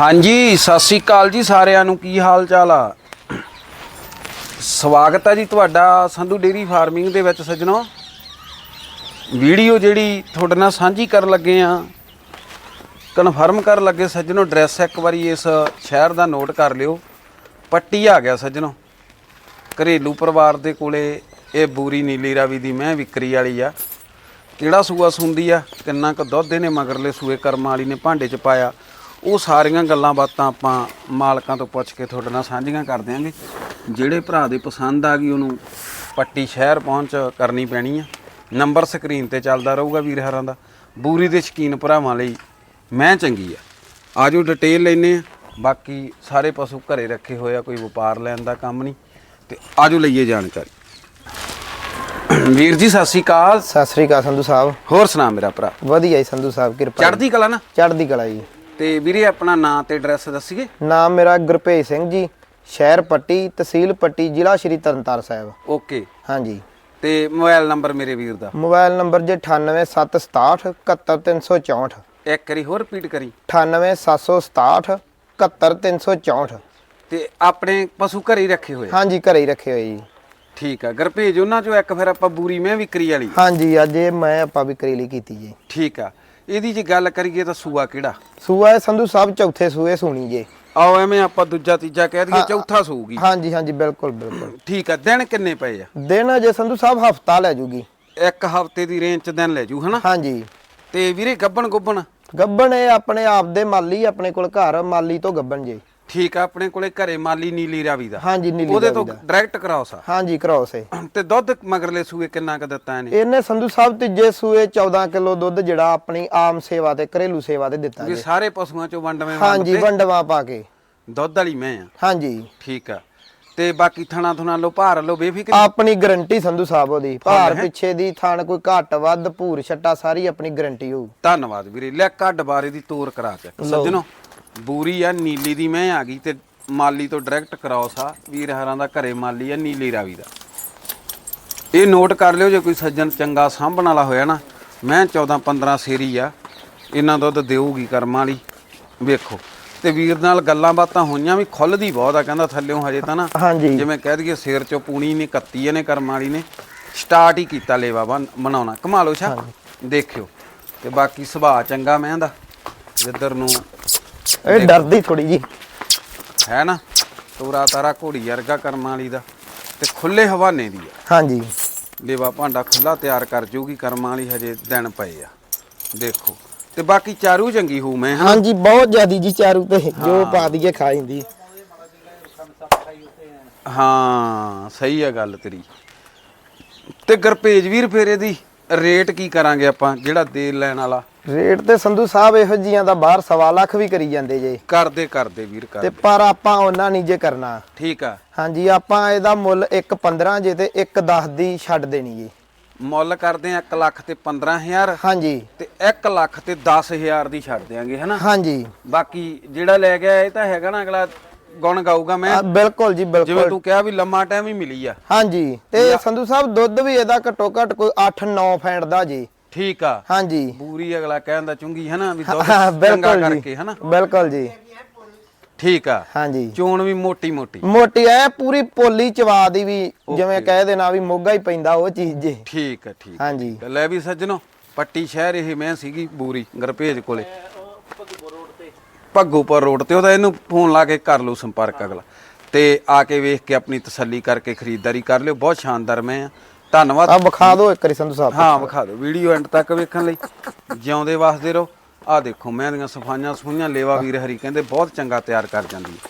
ਹਾਂਜੀ, ਸਤਿ ਸ੍ਰੀ ਅਕਾਲ ਜੀ ਸਾਰਿਆਂ ਨੂੰ। ਕੀ ਹਾਲ ਚਾਲ ਆ? ਸਵਾਗਤ ਹੈ ਜੀ ਤੁਹਾਡਾ ਸੰਧੂ ਡੇਰੀ ਫਾਰਮਿੰਗ ਦੇ ਵਿੱਚ ਸੱਜਣੋ। ਵੀਡੀਓ ਜਿਹੜੀ ਤੁਹਾਡੇ ਨਾਲ ਸਾਂਝੀ ਕਰਨ ਲੱਗੇ ਆ। ਕਨਫਰਮ ਕਰਨ ਲੱਗੇ ਸੱਜਣੋ, ਐਡਰੈਸ ਇੱਕ ਵਾਰੀ ਇਸ ਸ਼ਹਿਰ ਦਾ ਨੋਟ ਕਰ ਲਿਓ। ਪੱਟੀ ਆ ਗਿਆ ਸੱਜਣੋ। ਘਰੇਲੂ ਪਰਿਵਾਰ ਦੇ ਕੋਲੇ ਇਹ ਬੂਰੀ ਨੀਲੀ ਰਾਵੀ ਦੀ ਮੈਂ ਵਿਕਰੀ ਵਾਲੀ ਆ। ਕਿਹੜਾ ਸੂਆ ਸੁੰਦੀ ਆ? ਕਿੰਨਾ ਕੁ ਦੁੱਧ ਇਹਨੇ ਮਗਰਲੇ ਸੂਏ ਕਰਮ ਵਾਲੀ ਨੇ ਭਾਂਡੇ 'ਚ ਪਾਇਆ। ਉਹ ਸਾਰੀਆਂ ਗੱਲਾਂ ਬਾਤਾਂ ਆਪਾਂ ਮਾਲਕਾਂ ਤੋਂ ਪੁੱਛ ਕੇ ਤੁਹਾਡੇ ਨਾਲ ਸਾਂਝੀਆਂ ਕਰ ਦਿਆਂਗੇ। ਜਿਹੜੇ ਭਰਾ ਦੇ ਪਸੰਦ ਆ ਗਈ ਉਹਨੂੰ ਪੱਟੀ ਸ਼ਹਿਰ ਪਹੁੰਚ ਕਰਨੀ ਪੈਣੀ ਆ। ਨੰਬਰ ਸਕਰੀਨ ਤੇ ਚੱਲਦਾ ਰਹੂਗਾ ਵੀਰ ਹਰਾਂ ਦਾ। ਬੂਰੀ ਦੇ ਸ਼ਕੀਨ ਭਰਾਵਾਂ ਲਈ ਮੈਂ ਚੰਗੀ ਆ। ਆਜੋ ਡਿਟੇਲ ਲੈਨੇ ਆ। ਬਾਕੀ ਸਾਰੇ ਪਸ਼ੂ ਘਰੇ ਰੱਖੇ ਹੋਏ ਆ ਕੋਈ ਵਪਾਰ ਲੈਣ ਦਾ ਕੰਮ ਨਹੀਂ। ਤੇ ਆਜੋ ਲਈਏ ਜਾਣਕਾਰੀ। ਵੀਰ ਜੀ ਸਤਿ ਸ਼੍ਰੀ ਅਕਾਲ। ਸਤਿ ਸ੍ਰੀ ਅਕਾਲ ਸੰਧੂ ਸਾਹਿਬ। ਹੋਰ ਸੁਣਾ ਮੇਰਾ ਭਰਾ। ਵਧੀਆ ਜੀ ਸੰਧੂ ਸਾਹਿਬ ਕਿਰਪਾ ਚੜ੍ਹਦੀ ਕਲਾ ਨਾ? ਚੜ੍ਹਦੀ ਕਲਾ ਜੀ। ਤੇ ਵੀਰੇ ਆਪਣਾ ਨਾਂ ਤੇ ਐਡਰੈਸ ਦੱਸੀਏ? ਨਾਮ ਮੇਰਾ ਗੁਰਭੇਜ ਸਿੰਘ ਜੀ ਸ਼ਹਿਰ ਪੱਟੀ ਤਹਿਸੀਲ ਪੱਟੀ ਜ਼ਿਲ੍ਹਾ ਸ਼੍ਰੀ ਤਰਨਤਾਰਨ ਸਾਹਿਬ। ਓਕੇ। ਹਾਂਜੀ। ਤੇ ਮੋਬਾਈਲ ਨੰਬਰ ਮੇਰੇ ਵੀਰ ਦਾ? ਮੋਬਾਈਲ ਨੰਬਰ ਜੇ 98767 71364 ਇੱਕ ਵਾਰੀ ਹੋਰ ਰਿਪੀਟ ਕਰੀ। 98767 71364 ਤੇ ਆਪਣੇ ਪਸ਼ੂ ਘਰੇ ਹੀ ਰੱਖੇ ਹੋਏ? ਹਾਂਜੀ ਘਰੇ ਹੀ ਰੱਖੇ ਹੋਏ ਜੀ। ਠੀਕ ਆ। ਗਰਭੇਜ ਉਹਨਾਂ ਚੋਂ ਇੱਕ ਫਿਰ ਆਪਾਂ ਬੂਰੀ ਮੈਂ ਵਿਕਰੀ ਵਾਲੀ। ਹਾਂਜੀ ਅੱਜ ਇਹ ਮੈਂ ਆਪਾਂ ਵੀ ਕਰੇਲੀ ਕੀਤੀ ਜੀ। ਠੀਕ ਆ। ਇਹਦੀ ਜੇ ਗੱਲ ਕਰੀਏ ਤਾਂ ਸੂਆ ਕਿਹੜਾ? ਸੂਆ ਇਹ ਸੰਧੂ ਸਾਹਿਬ ਚੌਥੇ ਸੂਏ ਸੁਣੀ ਜੇ। ਆਓ ਐਵੇਂ ਆਪਾਂ ਦੂਜਾ ਤੀਜਾ ਕਹਿ ਦਈਏ ਚੌਥਾ ਸੂਗੀ। ਹਾਂਜੀ ਹਾਂਜੀ ਬਿਲਕੁਲ ਬਿਲਕੁਲ। ਠੀਕ ਆ ਦਿਨ ਕਿੰਨੇ ਪਏ ਆ? ਦਿਨ ਅਜੇ ਸੰਧੂ ਸਾਹਿਬ ਹਫਤਾ ਲੈ ਜੂਗੀ। ਇੱਕ ਹਫ਼ਤੇ ਦੀ ਰੇਂਜ ਚ ਦਿਨ ਲੈ ਜੂ ਹਨਾ? ਹਾਂਜੀ। ਤੇ ਵੀਰੇ ਗੱਬਣ ਗੁੱਬਣ? ਗੱਬਣ ਇਹ ਆਪਣੇ ਆਪ ਦੇ ਮਾਲੀ ਆਪਣੇ ਕੋਲ ਘਰ ਮਾਲੀ ਤੋਂ ਗੱਬਣ ਜੇ। ਠੀਕ ਆ ਆਪਣੇ ਕੋਲੇ ਘਰੇ ਮਾਲੀ ਨੀਲੀ ਰਾਵੀ ਦਾ। ਹਾਂਜੀ ਨੀਲੀ ਉਹਦੇ ਤੋਂ। ਡਾਇਰੈਕਟ ਕਰਾਉਸ ਆ। ਹਾਂਜੀ ਕ੍ਰੋਸ ਹੈ ਤੇ ਦੁੱਧ ਮਗਰਲੇ ਸੂਏ ਕਿੰਨਾ ਕ ਦਿੱਤਾ ਇਹਨੇ? ਇਹਨੇ ਸੰਧੂ ਸਾਹਿਬ ਤੀਜੇ ਸੂਏ 14 ਕਿਲੋ ਦੁੱਧ ਜਿਹੜਾ ਆਪਣੀ ਆਮ ਸੇਵਾ ਤੇ ਘਰੇਲੂ ਸੇਵਾ ਤੇ ਦਿੱਤਾ ਜੀ। ਸਾਰੇ ਪਸ਼ੂਆਂ ਚੋਂ ਵੰਡਵੇਂ ਹਾਂਜੀ ਵੰਡਵਾ ਪਾ ਕੇ। ਦੁੱਧ ਵਾਲੀ ਮੈਂ ਆ। ਹਾਂਜੀ। ਠੀਕ ਆ। ਤੇ ਬਾਕੀ ਥਣਾ ਥੁਣਾ ਲੋ ਭਾਰ ਲੋ ਬੇਫਿਕਰ ਆਪਣੀ ਗਰੰਟੀ ਸੰਧੂ ਸਾਹਿਬ ਉਹਦੀ। ਭਾਰ ਪਿੱਛੇ ਦੀ ਥਾਣ ਕੋਈ ਘੱਟ ਵੱਧ ਭੂਰ ਛੱਟਾ ਸਾਰੀ ਆਪਣੀ ਗਰੰਟੀ ਹੋਊ। ਧੰਨਵਾਦ ਵੀਰੇ ਲੈ ਕੱਢ ਬਾਰੇ ਦੀ ਤੋਰ ਕਰਾ ਕੇ। ਸੱਜਣੋ ਬੂਰੀ ਆ ਨੀਲੀ ਦੀ ਮੈਂ ਆ ਗਈ ਤੇ ਮਾਲੀ ਤੋਂ ਡਾਇਰੈਕਟ ਕਰਾਉਸ ਆ। ਵੀਰ ਹਰਾਂ ਦਾ ਘਰੇ ਮਾਲੀ ਆ ਨੀਲੀ ਰਾਵੀ ਦਾ। ਇਹ ਨੋਟ ਕਰ ਲਿਓ ਜੇ ਕੋਈ ਸੱਜਣ ਚੰਗਾ ਸਾਂਭਣ ਵਾਲਾ ਹੋਇਆ ਨਾ ਮੈਂ 14 15 ਸੇਰੀ ਆ ਇਹਨਾਂ ਦੁੱਧ ਦੇਊਗੀ ਕਰਮਾਂ ਵਾਲੀ। ਵੇਖੋ ਤੇ ਵੀਰ ਨਾਲ ਗੱਲਾਂ ਬਾਤਾਂ ਹੋਈਆਂ ਵੀ ਖੁੱਲਦੀ ਬਹੁਤ ਆ ਕਹਿੰਦਾ ਥੱਲਿਓਂ ਹਜੇ ਤਾਂ ਨਾ ਹਾਂਜੀ। ਜਿਵੇਂ ਕਹਿ ਦਈਏ ਸਿਰ ਚੋਂ ਪੂਣੀ ਨਹੀਂ ਕੱਤੀ ਇਹਨੇ ਕਰਮਾਂ ਵਾਲੀ ਨੇ। ਸਟਾਰਟ ਹੀ ਕੀਤਾ ਲੇਵਾ ਬਣ- ਬਣਾਉਣਾ। ਕਮਾ ਲਓ ਛਾ ਦੇਖਿਓ। ਤੇ ਬਾਕੀ ਸੁਭਾਅ ਚੰਗਾ ਮੈਂ ਦਾ। ਜਿੱਧਰ ਨੂੰ ਇਹ ਡਰਦੀ ਥੋੜੀ ਜੀ ਹੈ ਨਾ? ਤੋਰਾ ਤਾਰਾ ਘੋੜੀ ਵਰਗਾ ਕਰਮਾਂ ਵਾਲੀ ਦਾ ਤੇ ਖੁੱਲੇ ਹਵਾਨੇ ਦੀ ਆ। ਹਾਂਜੀ। ਲੇਵਾ ਭਾਂਡਾ ਖੁੱਲਾ ਤਿਆਰ ਕਰ ਜੂਗੀ ਕਰਮਾਂ ਵਾਲੀ ਹਜੇ ਦਿਨ ਪਏ ਆ। ਦੇਖੋ। ਤੇ ਬਾਕੀ ਚਾਰੂ ਚੰਗੀ ਹੂ ਮੈਂ ਹਾਂ ਹਾਂਜੀ ਬਹੁਤ ਜ਼ਿਆਦੀ ਜੀ ਚਾਰੂ ਤੇ ਜੋ ਪਾ ਦਈਏ ਖਾ ਜਾਂਦੀ ਹਾਂ ਸਹੀ ਆ ਗੱਲ ਤੇਰੀ। ਤੇ ਗਰਪੇਜ ਵੀਰ ਫੇਰ ਇਹਦੀ ਰੇਟ ਕੀ ਕਰਾਂਗੇ ਆਪਾਂ ਜਿਹੜਾ ਦੇ ਲੈਣ ਵਾਲਾ? ਰੇਟ ਤੇ ਸੰਧੂ ਸਾਹਿਬ ਇਹੋ ਜੀਆਂ ਦਾ ਬਾਹਰ ਸਵਾ ਲੱਖ ਵੀ ਕਰੀ ਜਾਂਦੇ ਜੇ। ਕਰਦੇ ਕਰਦੇ ਵੀਰ ਤੇ ਕਰ ਪਰ ਆਪਾਂ ਉਹਨਾਂ ਨਹੀਂ ਜੇ ਕਰਨਾ। ਠੀਕ ਆ। ਹਾਂਜੀ ਆਪਾਂ ਇਹਦਾ ਮੁੱਲ 1.15 ਜੇ ਤੇ 1.10 ਦੀ ਛੱਡ ਦੇਣੀ ਜੀ। ਮੁੱਲ ਕਰਦੇ ਆ 1 ਲੱਖ ਤੇ 15000 ਹਾਂਜੀ। ਤੇ 1 ਲੱਖ ਤੇ 10000 ਦੀ ਛੱਡ ਦਿਆਂਗੇ ਹਨਾ? ਹਾਂਜੀ। ਬਾਕੀ ਜਿਹੜਾ ਲੈ ਗਿਆ ਇਹ ਤਾਂ ਹੈਗਾ ਨਾ ਅਗਲਾ ਗੁਣ ਗਾਊਗਾ ਮੈਂ। ਬਿਲਕੁਲ ਜੀ ਜਿਵੇਂ ਬਿਲਕੁਲ ਤੂੰ ਕਿਹਾ ਵੀ ਲੰਮਾ ਟਾਈਮ ਹੀ ਮਿਲੀ ਆ। ਹਾਂਜੀ ਤੇ ਸੰਧੂ ਸਾਹਿਬ ਦੁੱਧ ਵੀ ਇਹਦਾ ਘੱਟੋ ਘੱਟ ਕੋਈ 8-9 ਫੈਂਟ ਦਾ ਜੀ। ਠੀਕ ਆ। ਹਾਂਜੀ। ਪੂਰੀ ਅਗਲਾ ਕਹਿੰਦਾ ਚੁੰਗੀ ਹਨਾ ਵੀ ਦੁੱਧ ਚੰਗਾ ਬਿਲਕੁਲ ਕਰਕੇ ਜੀ ਹਨਾ ਬਿਲਕੁਲ ਜੀ। ਠੀਕ ਆ। ਹਾਂਜੀ। ਚੋਣ ਵੀ ਮੋਟੀ ਮੋਟੀ। ਮੋਟੀ ਐ ਪੂਰੀ ਪੋਲੀ ਚਵਾ ਦੀ ਵੀ ਜਿਵੇਂ ਕਹਿ ਦੇਣਾ ਵੀ ਮੋਗਾ ਹੀ ਪੈਂਦਾ ਉਹ ਚੀਜ਼ ਜੇ। ਠੀਕ ਆ ਠੀਕ ਆ। ਹਾਂਜੀ। ਲੈ ਵੀ ਸੱਜਣੋ ਪੱਟੀ ਸ਼ਹਿਰ ਇਹ ਮੈਂ ਸੀਗੀ ਬੂਰੀ ਗਰਭੇਜ ਕੋਲੇ। ਭੱਗੂਪੁਰ ਰੋਡ ਤੇ ਉਹਦਾ ਇਹਨੂੰ ਫੋਨ ਲਾ ਕੇ ਕਰ ਲਓ ਸੰਪਰਕ ਅਗਲਾ। ਤੇ ਆ ਕੇ ਵੇਖ ਕੇ ਆਪਣੀ ਤਸੱਲੀ ਕਰਕੇ ਖਰੀਦਦਾਰੀ ਕਰ ਲਿਓ ਬਹੁਤ ਸ਼ਾਨਦਾਰ ਮੈਂ ਆ ਧੰਨਵਾਦ। ਆ ਵਿਖਾ ਦਿਓ ਇੱਕ ਵਾਰੀ ਸੰਧੂ ਸਾਹਿਬ ਹਾਂ ਵਿਖਾ ਦਿਓ। ਵੀਡੀਓ ਐਂਡ ਤੱਕ ਵੇਖਣ ਲਈ। ਜਿਉਂਦੇ ਵਸਦੇ ਰਹੋ। ਆ ਦੇਖੋ ਮੈਂ ਦੀਆਂ ਸਫਾਈਆਂ ਸਫੂਈਆਂ ਲੇਵਾ ਵੀਰ ਹਰੀ ਕਹਿੰਦੇ ਬਹੁਤ ਚੰਗਾ ਤਿਆਰ ਕਰ ਜਾਂਦੀ ਹੈ।